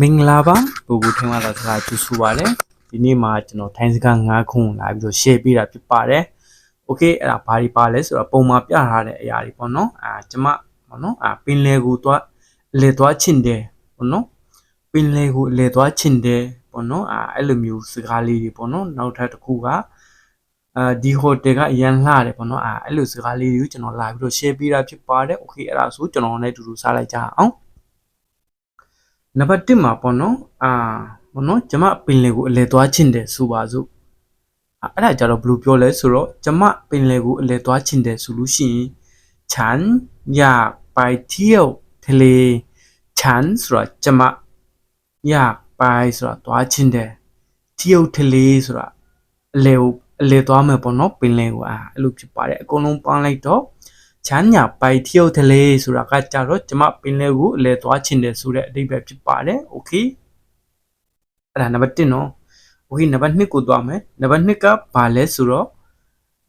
မင်္ဂလာပါဘူဘူထင်လာစကားကျူဆူပါလေဒီနေ့မှာကျွန်တော်ထိုင်းစကား၅ခုလာပြီးတော့ share ပေးတာဖြစ်ပါတယ်โอเคအဲ့ဒါဘာတွေပါလဲဆိုတော့ပုံမှာပြထားတဲ့အရာတွေပေါ့နော်အာကျမပေါ့နော်အာပင်လေကိုသွားအလေသွားချင်တယ်ပေါ့နော်ပင်လေကိုအလေသွားချင်တယ်ပေါ့နော်အာအဲ့လိုမျိုးစကားလေးတွေပေါ့နော်နောက်ထပ်တစ်ခုကအာဒီဟိုတယ်ကအရန်လှတယ်ပေါ့နော်အာအဲ့လိုစကားလေးတွေကိုကျွန်တော်လာပြီးတော့ share ပေးတာဖြစ်ပါတယ်โอเคအဲ့ဒါဆိုကျွန်တော်လည်းအတူတူစားလိုက်ကြအောင် နံပါတ်1မှာပေါ့နော်အာပေါ့နော်ကျမပင်လယ်ကိုအလဲသွားချင်တယ်ဆိုပါစို့အာအဲ့ဒါကြတော့ဘယ်လိုပြောလဲဆိုတော့ကျမပင်လယ်ကိုအလဲသွားချင်တယ်ဆိုလို့ရှိရင်ฉันอยากไปเที่ยวทะเลฉันဆိုတာကျမอยากไปဆိုတာသွားချင်တယ်เที่ยวทะเลဆိုတာအလဲကိုအလဲသွားမယ်ပေါ့နော်ပင်လယ်ကိုအာအဲ့လိုဖြစ်ပါတယ်အကုန်လုံးပေါင်းလိုက်တော့ ချမ်းညာပိုက်ထီယုတ်တလေဆိုတာကကြတော့ကျမပင်လယ်ကိုအလဲသွားချင်တယ်ဆိုတဲ့အဓိပ္ပာယ်ဖြစ်ပါတယ်โอเคအဲ့ဒါနံပါတ်1နော်โอเคနံပါတ်2ကိုသွားမယ်နံပါတ်2ကဘာလဲဆိုတော့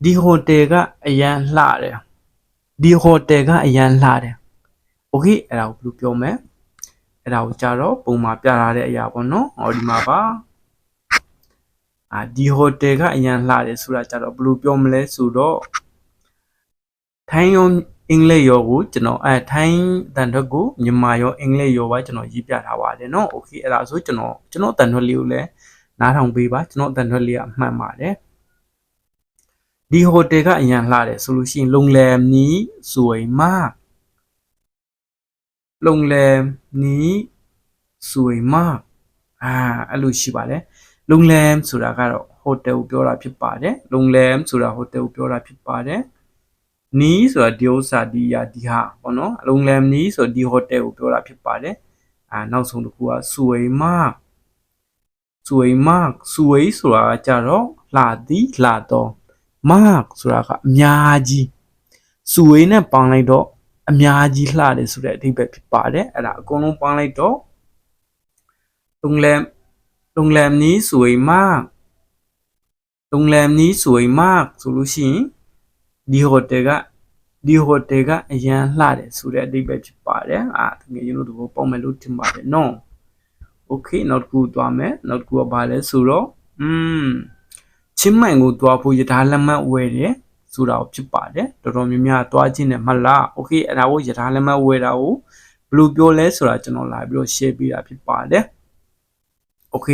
ဒီဟိုတယ်ကအရန်လှတယ်ဒီဟိုတယ်ကအရန်လှတယ်โอเคအဲ့ဒါကိုဘယ်လိုပြောမလဲအဲ့ဒါကိုကြတော့ပုံမှာပြထားတဲ့အရာပေါ့နော်ဟောဒီမှာပါအာဒီဟိုတယ်ကအရန်လှတယ်ဆိုတာကြတော့ဘယ်လိုပြောမလဲဆိုတော့ ထိုင်းရောအင်္ဂလိပ်ရောကိုကျွန်တော်အဲထိုင်းတန်ထွက်ကိုမြန်မာရောအင်္ဂလိပ်ရောပါကျွန်တော်ရေးပြထားပါတယ်เนาะโอเคအဲ့ဒါဆိုကျွန်တော်ကျွန်တော်တန်ထွက်လေးကိုလည်းနားထောင်ပေးပါကျွန်တော်တန်ထွက်လေးကအမှန်ပါတယ်ဒီဟိုတယ်ကအရန်လှတယ်ဆိုလို့ရှိရင်လုံလယ်နီးสวยมากလုံလယ်နီးสวยมากအာအဲ့လိုရှိပါတယ်လုံလယ်ဆိုတာကတော့ဟိုတယ်ကိုပြောတာဖြစ်ပါတယ်လုံလယ်ဆိုတာဟိုတယ်ကိုပြောတာဖြစ်ပါတယ် နီးဆိုတာဒီဥစ္စာဒီယာဒီဟာပေါ့နော်အလုံးလမ်နီးဆိုဒီဟိုတယ်ကိုပြောတာဖြစ်ပါတယ်အာနောက်ဆုံးတစ်ခုကစူဝေမစူဝေမစူဝေဆိုတာကကြတော့လာသည်လာတော့မဆိုတာကအများကြီးစူဝေနဲ့ပေါင်းလိုက်တော့အများကြီးလှတယ်ဆိုတဲ့အဓိပ္ပာယ်ဖြစ်ပါတယ်အဲ့ဒါအကုန်လုံးပေါင်းလိုက်တော့လုံလမ်လုံလမ်နီးစူဝေမလုံလမ်နီးစူဝေမဆိုလို့ရှိရင် ဒီဟိုတယ်ကဒီဟိုတယ်ကအရန်လှတယ်ဆိုတဲ့အဓိပ္ပာယ်ဖြစ်ပါတယ်အာတကယ်ရင်တို့တဘောပေါက်မယ်လို့ထင်ပါတယ်နော်โอเคနောက်တစ်ခုသွားမယ်နောက်တစ်ခုကဘာလဲဆိုတော့อืมချင်းမိုင်ကိုသွားဖို့ယထာလက်မှတ်ဝယ်တယ်ဆိုတာကိုဖြစ်ပါတယ်တော်တော်များများသွားခြင်းနဲ့မလားโอเคအဲ့ဒါကိုယထာလက်မှတ်ဝယ်တာကိုဘယ်လိုပြောလဲဆိုတာကျွန်တော်လာပြီးတော့ share ပေးတာဖြစ်ပါတယ်โอเค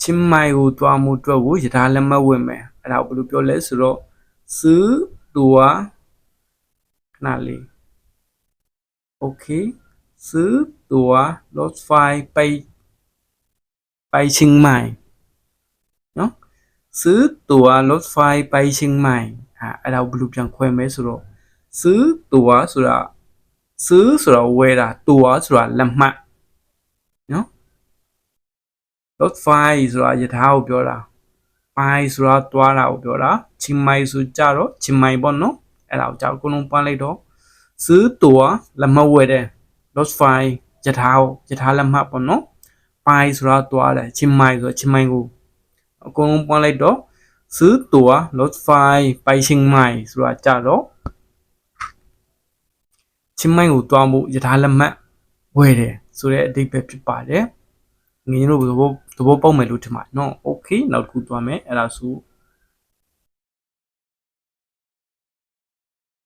ချင်းမိုင်ကိုသွားမှုအတွက်ကိုယထာလက်မှတ်ဝယ်မယ်အဲ့ဒါကိုဘယ်လိုပြောလဲဆိုတော့ ซื้อตั๋วนาลีโอเค ซื้อตั๋วรถไฟไป ไปเชียงใหม่เนาะซื้อตั๋วรถไฟไปเชียงใหม่ฮะเราบลูจังควยเมสุโรซื้อตั๋วสุดซื้อสุดเวลาตั๋วสุดาลำมะเนาะรถไฟสุดจะเท่าเปียรา မိုင်ဆိုတာတွားတာကိုပြောတာချင်းမိုင်ဆိုကြတော့ချင်းမိုင်ပေါ့နော်အဲ့ဒါကိုကြောက်အကုန်လုံးပန်းလိုက်တော့ซื้อตั๋วလက်မှတ်ဝယ်တယ် lost file ယထာကိုယထာလက်မှတ်ပေါ့နော်ပိုင်ဆိုတာတွားတယ်ချင်းမိုင်ဆိုချင်းမိုင်ကိုအကုန်လုံးပန်းလိုက်တော့ซื้อตั๋ว lost file ไปเชียงใหม่ဆိုတာကြတော့ချင်းမိုင်ကိုတွားမှုယထာလက်မှတ်ဝယ်တယ်ဆိုတဲ့အဓိပ္ပာယ်ဖြစ်ပါတယ် ငင်းတို့သဘောသဘောပေါက်မယ်လို့ထင်ပါတယ်နော်โอเคနောက်တစ်ခုသွားမယ်အဲ့ဒါဆို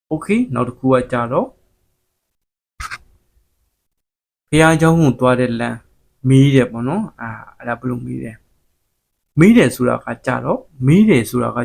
โอเคနောက်တစ်ခုကကြတော့ဖះเจ้าကိုသွားတဲ့လမ်းမီးတယ်ပေါ့နော်အာအဲ့ဒါဘယ်လိုမီးတယ်မီးတယ်ဆိုတာကကြတော့မီးတယ်ဆိုတာက